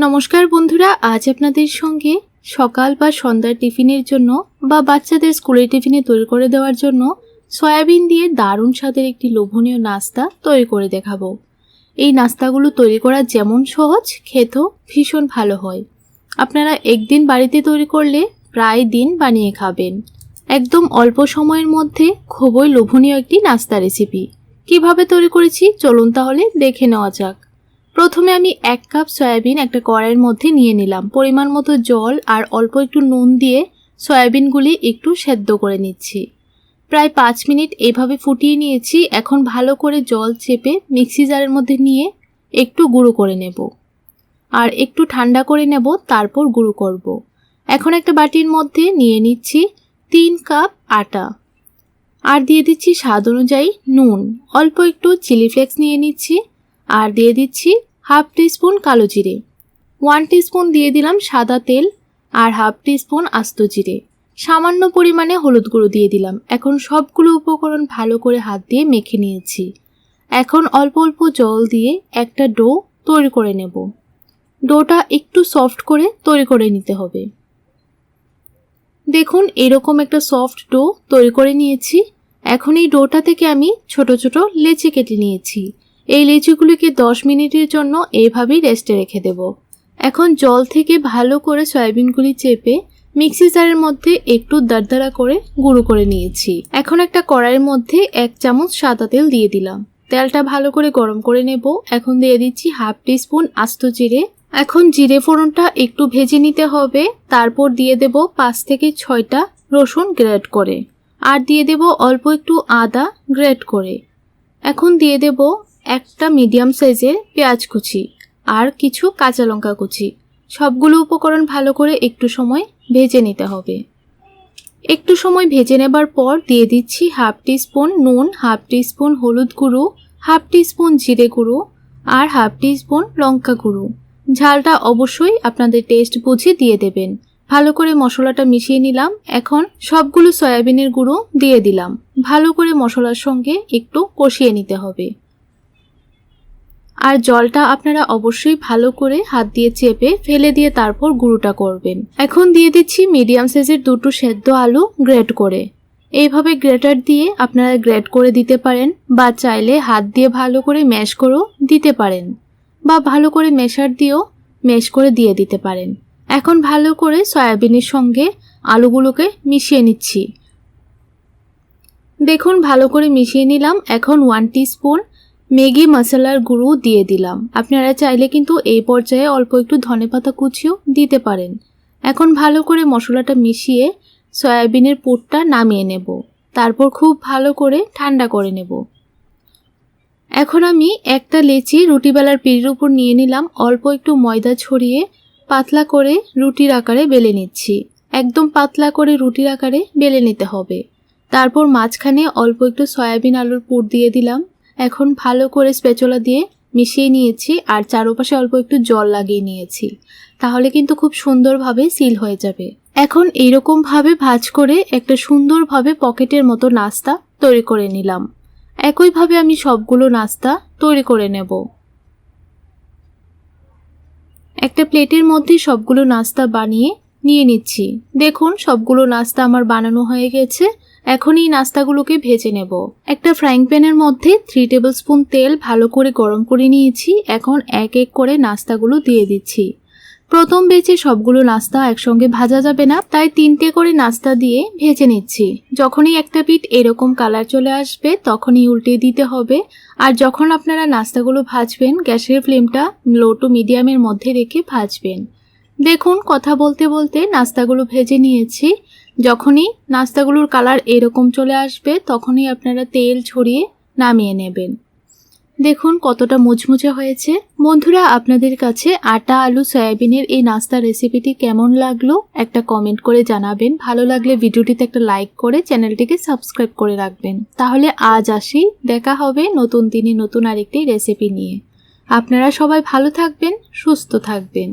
নমস্কার বন্ধুরা, আজ আপনাদের সঙ্গে সকাল বা সন্ধ্যার টিফিনের জন্য বা বাচ্চাদের স্কুলের টিফিনে তৈরি করে দেওয়ার জন্য সয়াবিন দিয়ে দারুণ স্বাদের একটি লোভনীয় নাস্তা তৈরি করে দেখাবো। এই নাস্তাগুলো তৈরি করা যেমন সহজ, খেতেও ভীষণ ভালো হয়। আপনারা একদিন বাড়িতে তৈরি করলে প্রায় দিন বানিয়ে খাবেন। একদম অল্প সময়ের মধ্যে খুবই লোভনীয় একটি নাস্তা রেসিপি। কীভাবে তৈরি করেছি? চলুন তাহলে দেখে নেওয়া যাক। প্রথমে আমি এক কাপ সয়াবিন একটা কড়াইয়ের মধ্যে নিয়ে নিলাম। পরিমাণ মতো জল আর অল্প একটু নুন দিয়ে সয়াবিনগুলি একটু সেদ্ধ করে নিচ্ছি। প্রায় পাঁচ মিনিট এভাবে ফুটিয়ে নিয়েছি। এখন ভালো করে জল চেপে মিক্সি জারের মধ্যে নিয়ে একটু গুঁড়ো করে নেব। আর একটু ঠান্ডা করে নেব, তারপর গুঁড়ো করব। এখন একটা বাটির মধ্যে নিয়ে নিচ্ছি তিন কাপ আটা। আর দিয়ে দিচ্ছি স্বাদ অনুযায়ী নুন। অল্প একটু চিলি ফ্লেক্স নিয়ে নিচ্ছি। আর দিয়ে দিচ্ছি হাফ টিস্পুন কালো জিরে। ওয়ান টিস্পুন দিয়ে দিলাম সাদা তেল আর হাফ টিস্পুন আস্ত জিরে। সামান্য পরিমাণে হলুদ গুঁড়ো দিয়ে দিলাম। এখন সবগুলো উপকরণ ভালো করে হাত দিয়ে মেখে নিয়েছি। এখন অল্প অল্প জল দিয়ে একটা ডো তৈরি করে নেব। ডোটা একটু সফট করে তৈরি করে নিতে হবে। দেখুন, এরকম একটা সফট ডো তৈরি করে নিয়েছি। এখন এই ডোটা থেকে আমি ছোট ছোট লেচি কেটে নিয়েছি। এই লিচিগুলিকে দশ মিনিটের জন্য এইভাবেই রেস্টে রেখে দেব। এখন জল থেকে ভালো করে সয়াবিনগুলি চেপে মিক্সি জারের মধ্যে একটু দারদারা করে গুঁড়ো করে নিয়েছি। এখন একটা কড়াইয়ের মধ্যে এক চামচ সাদা তেল দিয়ে দিলাম। তেলটা ভালো করে গরম করে নেব। এখন দিয়ে দিচ্ছি হাফ টিস্পুন আস্ত জিরে। এখন জিরে ফোড়নটা একটু ভেজে নিতে হবে। তারপর দিয়ে দেব পাঁচ থেকে ছয়টা রসুন গ্রেট করে। আর দিয়ে দেব অল্প একটু আদা গ্রেট করে। এখন দিয়ে দেব একটা মিডিয়াম সাইজের পেঁয়াজ কুচি আর কিছু কাঁচা লঙ্কা কুচি। সবগুলো উপকরণ ভালো করে একটু সময় ভেজে নিতে হবে। একটু সময় ভেজে নেবার পর দিয়ে দিচ্ছি হাফ স্পুন নুন হাফ স্পুন হলুদ গুঁড়ো হাফ স্পুন জিরে গুঁড়ো আর হাফ স্পুন লঙ্কা গুঁড়ো। ঝালটা অবশ্যই আপনাদের টেস্ট বুঝে দিয়ে দেবেন। ভালো করে মশলাটা মিশিয়ে নিলাম। এখন সবগুলো সয়াবিনের গুঁড়ো দিয়ে দিলাম। ভালো করে মশলার সঙ্গে একটু কষিয়ে নিতে হবে। আর জলটা আপনারা অবশ্যই ভালো করে হাত দিয়ে চেপে ফেলে দিয়ে তারপর গুঁড়োটা করবেন। এখন দিয়ে দিচ্ছি মিডিয়াম সাইজের দুটো সেদ্ধ আলু গ্রেট করে। এইভাবে গ্রেটার দিয়ে আপনারা গ্রেট করে দিতে পারেন বা চাইলে হাত দিয়ে ভালো করে ম্যাশ করেও দিতে পারেন বা ভালো করে মেশার দিয়েও ম্যাশ করে দিয়ে দিতে পারেন। এখন ভালো করে সয়াবিনের সঙ্গে আলুগুলোকে মিশিয়ে নিচ্ছি। দেখুন ভালো করে মিশিয়ে নিলাম। এখন ওয়ান স্পুন ম্যাগি মশলার গুঁড়ো দিয়ে দিলাম। আপনারা চাইলে কিন্তু এই পর্যায়ে অল্প একটু ধনেপাতা কুচিও দিতে পারেন। এখন ভালো করে মশলাটা মিশিয়ে সয়াবিনের পুরটা নামিয়ে নেব। তারপর খুব ভালো করে ঠান্ডা করে নেব। এখন আমি একটা লেচি রুটিবেলার পিড়ির উপর নিয়ে নিলাম। অল্প একটু ময়দা ছড়িয়ে পাতলা করে রুটির আকারে বেলে নিচ্ছি। একদম পাতলা করে রুটির আকারে বেলে নিতে হবে। তারপর মাঝখানে অল্প একটু সয়াবিন আলুর পুর দিয়ে দিলাম। এখন ভালো করে স্পেচলা দিয়ে মিশিয়ে নিয়েছি আর চারপাশে অল্প একটু জল লাগিয়ে নিয়েছি। তাহলে কিন্তু খুব সুন্দরভাবে সিল হয়ে যাবে। এখন এইরকমভাবে ভাজ করে একটা সুন্দরভাবে পকেটের মতো নাস্তা তৈরি করে নিলাম। একইভাবে আমি সবগুলো নাস্তা তৈরি করে নেব। একটা প্লেটের মধ্যে সবগুলো নাস্তা বানিয়ে নিয়ে নিচ্ছি। দেখুন, সবগুলো নাস্তা আমার বানানো হয়ে গেছে। এখন এই নাস্তাগুলোকে ভেজে নেব। একটা ফ্রাইং প্যানের মধ্যে থ্রি টেবিল স্পুন তেল ভালো করে গরম করে নিয়েছি। এখন এক এক করে নাস্তাগুলো দিয়ে দিচ্ছি। প্রথম বেচে সবগুলো নাস্তা একসঙ্গে ভাজা যাবে না, তাই তিনটে করে নাস্তা দিয়ে ভেজে নিচ্ছি। যখনই একটা পিঠ এরকম কালার চলে আসবে, তখনই উল্টে দিতে হবে। আর যখন আপনারা নাস্তাগুলো ভাজবেন, গ্যাসের ফ্লেমটা লো টু মিডিয়ামের মধ্যে রেখে ভাজবেন। দেখুন, কথা বলতে বলতে নাস্তাগুলো ভেজে নিয়েছি। যখনই নাস্তাগুলোর কালার এরকম চলে আসবে, তখনই আপনারা তেল ছড়িয়ে নামিয়ে নেবেন। দেখুন কতটা মুচমুচে হয়েছে। বন্ধুরা, আপনাদের কাছে আটা, আলু, সয়াবিনের এই নাস্তা রেসিপিটি কেমন লাগল একটা কমেন্ট করে জানাবেন। ভালো লাগলে ভিডিওটিতে একটা লাইক করে চ্যানেলটিকে সাবস্ক্রাইব করে রাখবেন। তাহলে আজ আসি, দেখা হবে নতুন দিনে নতুন আরেকটি রেসিপি নিয়ে। আপনারা সবাই ভালো থাকবেন, সুস্থ থাকবেন।